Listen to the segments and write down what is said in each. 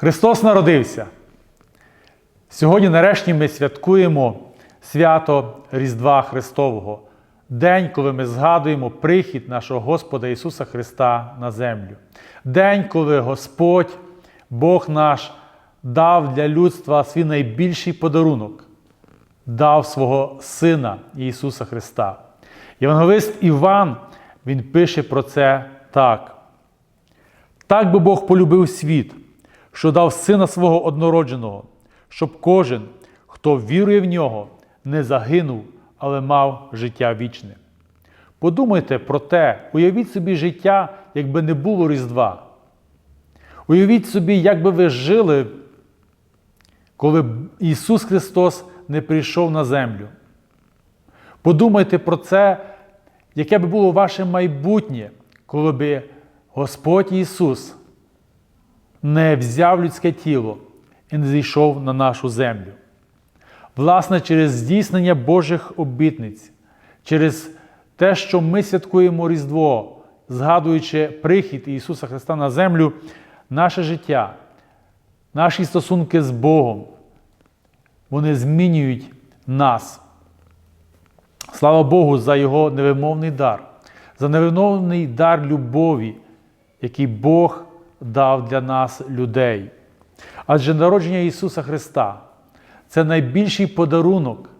Христос народився. Сьогодні, нарешті, ми святкуємо свято Різдва Христового, день, коли ми згадуємо прихід нашого Господа Ісуса Христа на землю. День, коли Господь, Бог наш, дав для людства свій найбільший подарунок, дав свого Сина Ісуса Христа. Євангелист Іван він пише про це так. Так би Бог полюбив світ, що дав Сина свого однородженого, щоб кожен, хто вірує в нього, не загинув, але мав життя вічне. Подумайте про те, уявіть собі життя, якби не було Різдва. Уявіть собі, як би ви жили, коли б Ісус Христос не прийшов на землю. Подумайте про це, яке би було ваше майбутнє, коли би Господь Ісус не взяв людське тіло і не зійшов на нашу землю. Власне, через здійснення Божих обітниць, через те, що ми святкуємо Різдво, згадуючи прихід Ісуса Христа на землю, наше життя, наші стосунки з Богом, вони змінюють нас. Слава Богу, за Його невимовний дар, за невимовний дар любові, який Бог дав для нас людей. Адже народження Ісуса Христа це найбільший подарунок,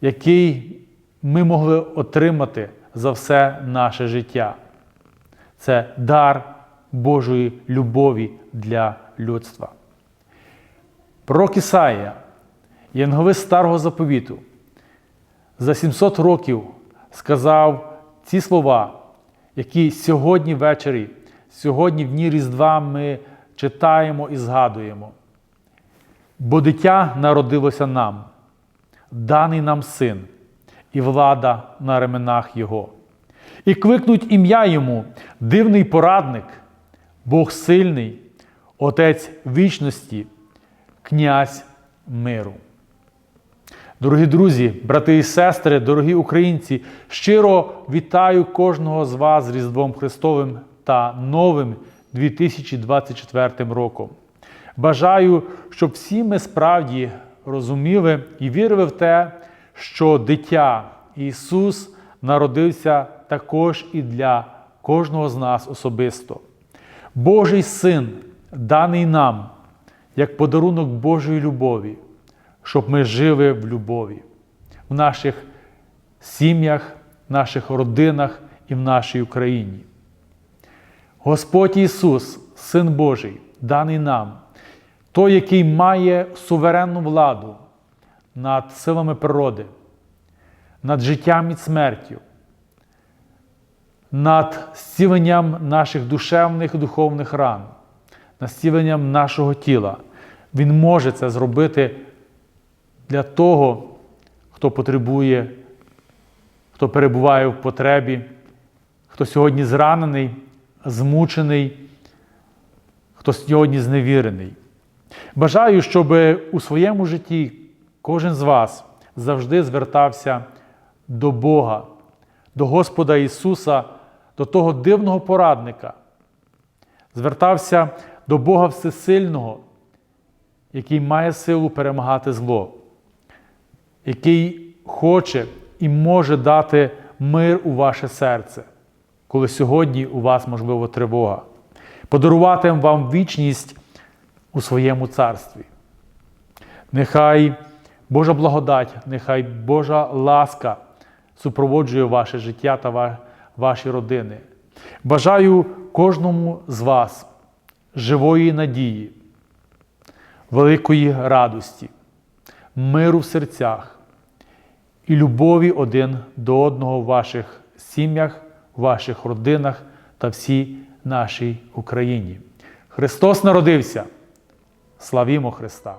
який ми могли отримати за все наше життя. Це дар Божої любові для людства. Пророк Ісаїя, янговист Старого заповіту, за 700 років сказав ці слова, які сьогодні ввечері, сьогодні в дні Різдва ми читаємо і згадуємо. Бо дитя народилося нам, даний нам син, і влада на ременах Його. І кликнуть ім'я йому, дивний порадник, Бог сильний, Отець вічності, князь миру. Дорогі друзі, брати і сестри, дорогі українці, щиро вітаю кожного з вас з Різдвом Христовим та новим 2024 роком. Бажаю, щоб всі ми справді розуміли і вірили в те, що дитя Ісус народився також і для кожного з нас особисто. Божий Син, даний нам як подарунок Божої любові, щоб ми жили в любові в наших сім'ях, наших родинах і в нашій Україні. Господь Ісус, Син Божий, даний нам, той, який має суверенну владу над силами природи, над життям і смертю, над зціленням наших душевних і духовних ран, над зціленням нашого тіла. Він може це зробити для того, хто потребує, хто перебуває в потребі, хто сьогодні зранений, змучений, хто сьогодні зневірений. Бажаю, щоб у своєму житті кожен з вас завжди звертався до Бога, до Господа Ісуса, до того дивного порадника, звертався до Бога Всесильного, який має силу перемагати зло, який хоче і може дати мир у ваше серце, коли сьогодні у вас можливо тривога, подарувати вам вічність у своєму царстві. Нехай Божа благодать, нехай Божа ласка супроводжує ваше життя та ваші родини. Бажаю кожному з вас живої надії, великої радості, миру в серцях і любові один до одного в ваших сім'ях, ваших родинах та всій нашій Україні. Христос народився! Славімо Христа!